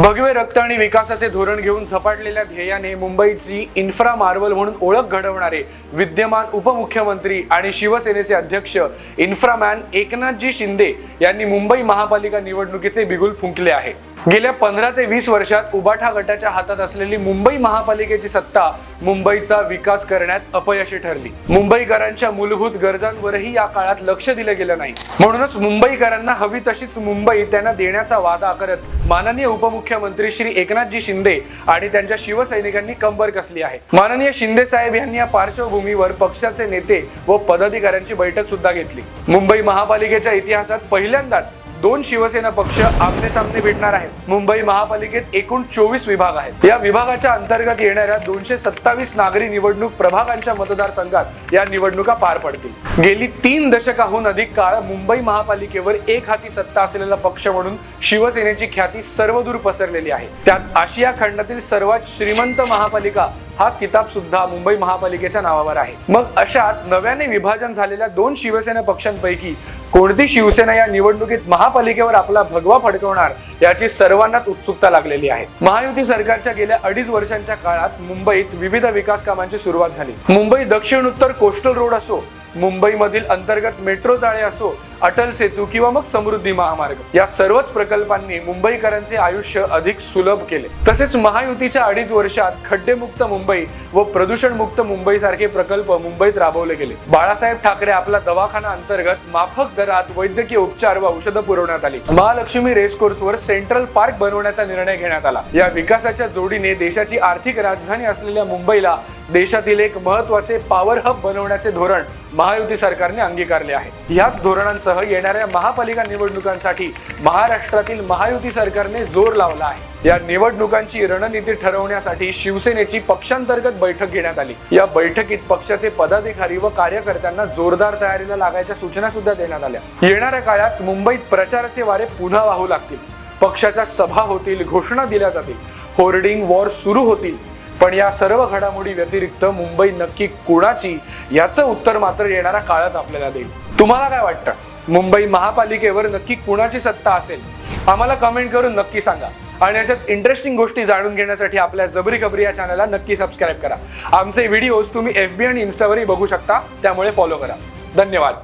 भगवे रक्त आणि विकासाचे धोरण घेऊन झपाटलेल्या ध्येयाने मुंबईची इन्फ्रा मार्वल म्हणून ओळख घडवणारे विद्यमान उपमुख्यमंत्री आणि शिवसेनेचे अध्यक्ष इन्फ्रामॅन एकनाथजी शिंदे यांनी मुंबई महापालिका निवडणुकीचे बिगुल फुंकले आहे. गेल्या पंधरा ते वीस वर्षात उबाठा गटाच्या हातात असलेली मुंबई महापालिकेची सत्ता मुंबईचा विकास करण्यात अपयशी ठरली. मुंबईकरांच्या मूलभूत गरजांवरही या काळात लक्ष दिलं गेलं नाही. म्हणूनच मुंबईकरांना हवी तशीच मुंबई त्यांना देण्याचा वादा करत माननीय उपमुख्यमंत्री श्री एकनाथजी शिंदे आणि त्यांच्या शिवसैनिकांनी कंबर कसली आहे. माननीय शिंदे साहेब यांनी या पार्श्वभूमीवर पक्षाचे नेते व पदाधिकाऱ्यांची बैठक सुद्धा घेतली. मुंबई महापालिकेच्या इतिहासात पहिल्यांदाच दोन शिवसेना पक्ष आमने सामने भेटणार आहेत. मुंबई महापालिकेत एकूण चोवीस विभाग आहेत. या विभागाच्या अंतर्गत येणाऱ्या दोनशे सत्तावीस नागरी निवडणूक प्रभागांच्या मतदारसंघात या निवडणुका पार पडतील. गेली तीन दशकाहून अधिक काळ मुंबई महापालिकेवर एक हाती सत्ता असलेला पक्ष म्हणून शिवसेनेची ख्याती सर्वदूर पसरलेली आहे. त्यात आशिया खंडातील सर्वात श्रीमंत महापालिका हा किताब सुद्धा मुंबई महापालिकेच्या नावावर आहे. मग अशात नव्याने विभाजन झालेल्या दोन शिवसेना पक्षांपैकी कोणती शिवसेना या निवडणुकीत महापालिकेवर आपला भगवा फडकवणार याची सर्वांनाच उत्सुकता लागलेली आहे. महायुती सरकारच्या गेल्या अडीच वर्षांच्या काळात मुंबईत विविध विकास कामांची सुरुवात झाली. मुंबई दक्षिण उत्तर कोस्टल रोड असो मुंबईमधील अंतर्गत मेट्रो जाळे असो अटल सेतू किंवा मग समृद्धी महामार्ग या सर्वच प्रकल्पांनी मुंबईकरांचे आयुष्य अधिक सुलभ केले. तसेच महायुतीच्या अडीच वर्षात खड्डेमुक्त मुंबई व प्रदूषणमुक्त मुंबई सारखे प्रकल्प मुंबईत राबवले गेले. बाळासाहेब ठाकरे आपला दवाखाना अंतर्गत माफक दरात वैद्यकीय उपचार व औषधं पुरवण्यात आली. महालक्ष्मी रेसकोर्सवर सेंट्रल पार्क बनवण्याचा निर्णय घेण्यात आला. या विकासाच्या जोडीने देशाची आर्थिक राजधानी असलेल्या मुंबईला देशातील एक महत्त्वाचे पॉवर हब बनवण्याचे धोरण महायुती सरकारने अंगीकारले आहे. ह्याच धोरणांसह येणाऱ्या महापालिका निवडणुकांसाठी महाराष्ट्रातील महायुती सरकारने जोर लावला आहे. या निवडणुकांची रणनीती ठरवण्यासाठी शिवसेनेची पक्षांतर्गत बैठक घेण्यात आली. या बैठकीत पक्षाचे पदाधिकारी व कार्यकर्त्यांना जोरदार तयारीला लागायच्या सूचना सुद्धा देण्यात आल्या. येणाऱ्या काळात मुंबईत प्रचाराचे वारे पुन्हा वाहू लागतील. पक्षाच्या सभा होतील घोषणा दिल्या जातील. होर्डिंग वॉर सुरू होतील. पण या सर्व घडामोडी व्यतिरिक्त मुंबई नक्की कुणाची याचं उत्तर मात्र येणारा काळच आपल्याला देईल. तुम्हाला काय वाटतं? मुंबई महापालिकेवर नक्की कुणाची सत्ता असेल? आम्हाला कमेंट करून नक्की सांगा. आणि अशाच इंटरेस्टिंग गोष्टी जाणून घेण्यासाठी आपल्या जबरी खबरी या चॅनलला नक्की सबस्क्राईब करा. आमचे व्हिडिओज तुम्ही एफ बी आणि इन्स्टावरही बघू शकता. त्यामुळे फॉलो करा. धन्यवाद.